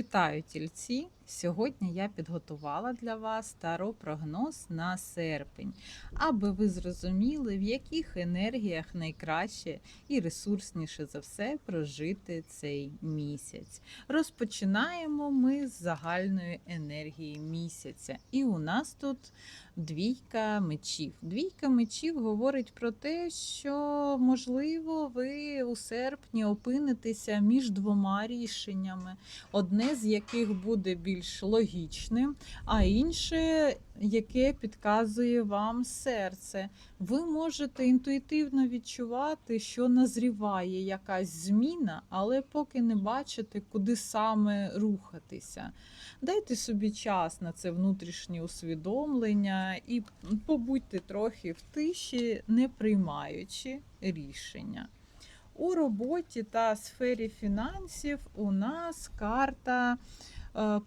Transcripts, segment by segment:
Вітаю тільці! Сьогодні я підготувала для вас таро-прогноз на серпень, аби ви зрозуміли, в яких енергіях найкраще і ресурсніше за все прожити цей місяць. Розпочинаємо ми з загальної енергії місяця. І у нас тут двійка мечів. Двійка мечів говорить про те, що можливо ви у серпні опинитеся між двома рішеннями одне з яких буде більш логічним, а інше, яке підказує вам серце. Ви можете інтуїтивно відчувати, що назріває якась зміна, але поки не бачите, куди саме рухатися. Дайте собі час на це внутрішнє усвідомлення і побудьте трохи в тиші, не приймаючи рішення. У роботі та сфері фінансів у нас карта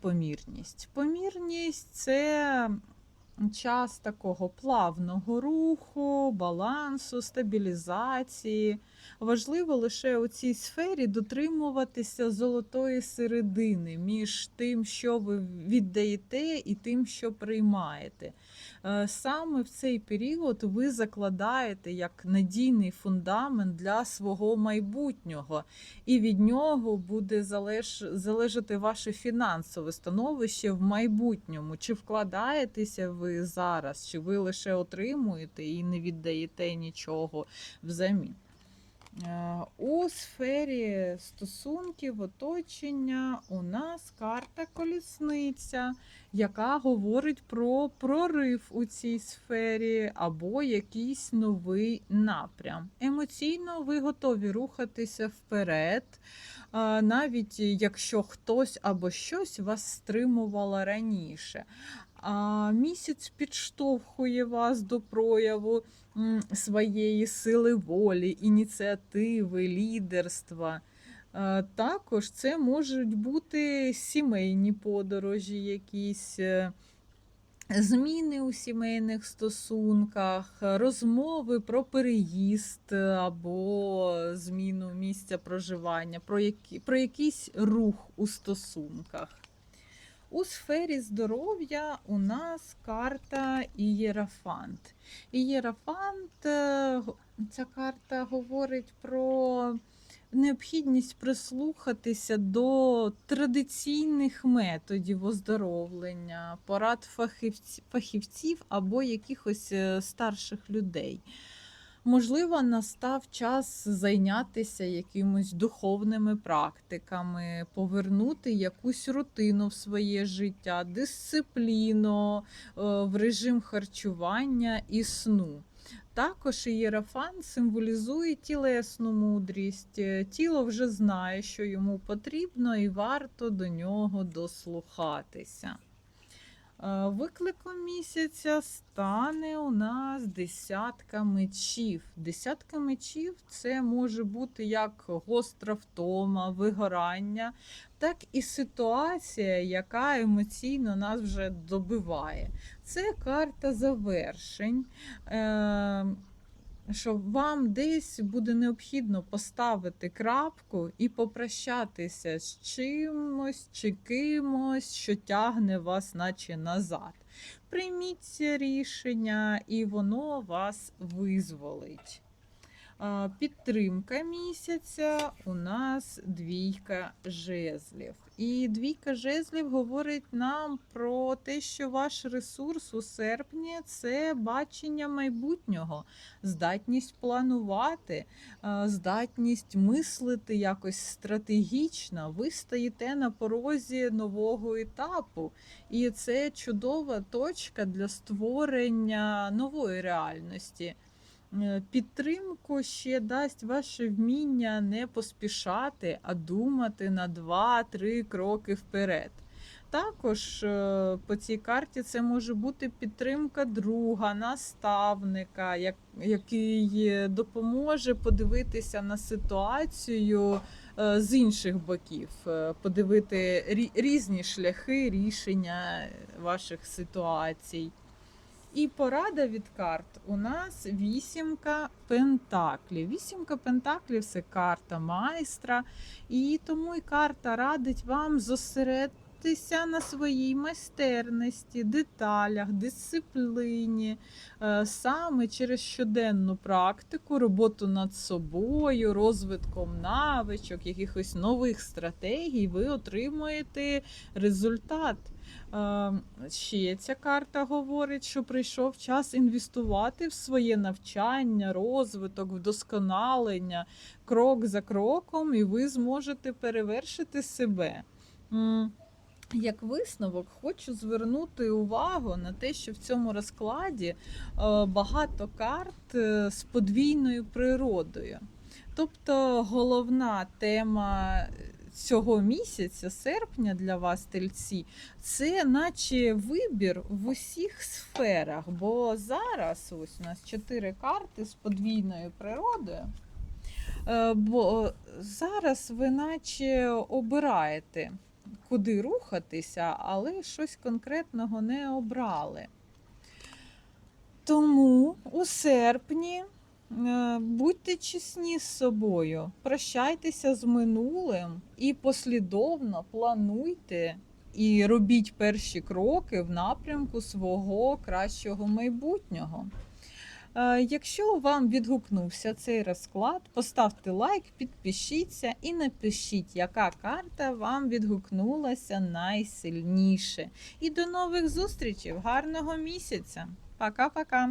помірність. Помірність це час такого плавного руху, балансу, стабілізації. Важливо лише у цій сфері дотримуватися золотої середини між тим, що ви віддаєте, і тим, що приймаєте. Е, Саме в цей період ви закладаєте як надійний фундамент для свого майбутнього, і від нього буде залеж... залежати ваше фінансове становище в майбутньому. Чи вкладаєтеся ви зараз, чи ви лише отримуєте і не віддаєте нічого взамін. Е, У сфері стосунків, оточення у нас карта колісниця, яка говорить про прорив у цій сфері або якийсь новий напрям. Емоційно ви готові рухатися вперед, е, навіть якщо хтось або щось вас стримувало раніше. А місяць підштовхує вас до прояву своєї сили волі, ініціативи, лідерства. Е, Також це можуть бути сімейні подорожі, якісь е, зміни у сімейних стосунках, розмови про переїзд або зміну місця проживання, про, які, про якийсь рух у стосунках. У сфері здоров'я у нас карта Ієрафант. Ієрафант, е, ця карта говорить про необхідність прислухатися до традиційних методів оздоровлення, порад фахівців або якихось е, старших людей. Можливо, настав час зайнятися якимось духовними практиками, повернути якусь рутину в своє життя, дисципліну е, в режим харчування і сну. Також ієрафан символізує тілесну мудрість. Е, Тіло вже знає, що йому потрібно, і варто до нього дослухатися. Е, Викликом місяця стане у нас десятка мечів. Десятка мечів це може бути як гостра втома, вигорання, так і ситуація, яка емоційно нас вже добиває. Це карта завершень. Що вам десь буде необхідно поставити крапку і попрощатися з чимось чи кимось, що тягне вас, наче назад. Прийміть рішення, і воно вас визволить. Підтримка місяця у нас двійка жезлів. І двійка жезлів говорить нам про те, що ваш ресурс у серпні це бачення майбутнього, здатність планувати, здатність мислити якось стратегічно. Ви стоїте на порозі нового етапу, і це чудова точка для створення нової реальності. Е, Підтримку ще дасть ваше вміння не поспішати, а думати на 2-3 кроки вперед. Також е, по цій карті це може бути підтримка друга, наставника, як- який допоможе подивитися на ситуацію е, з інших боків, подивити рі- різні шляхи рішення ваших ситуацій. І порада від карт у нас вісімка пентаклів. Вісімка пентаклів це карта майстра, і тому і карта радить вам зосередитися на своїй майстерності, деталях, дисципліні, Е, саме через щоденну практику, роботу над собою, розвитком навичок, якихось нових стратегій, ви отримуєте результат. Е, Ще ця карта говорить, що прийшов час інвестувати в своє навчання, розвиток, вдосконалення, крок за кроком, і ви зможете перевершити себе. Як висновок, хочу звернути увагу на те, що в цьому розкладі е, багато карт е, з подвійною природою. Тобто головна тема цього місяця, серпня для вас, тельці, це наче вибір в усіх сферах. Бо зараз ось у нас чотири карти з подвійною природою. Е, Бо зараз ви наче обираєте, куди рухатися, але щось конкретного не обрали. Тому у серпні е, будьте чесні з собою, прощайтеся з минулим і послідовно плануйте і робіть перші кроки в напрямку свого кращого майбутнього. Е, Якщо вам відгукнувся цей розклад, поставте лайк, підпишіться і напишіть, яка карта вам відгукнулася найсильніше. І до нових зустрічей, гарного місяця! Пока-пока!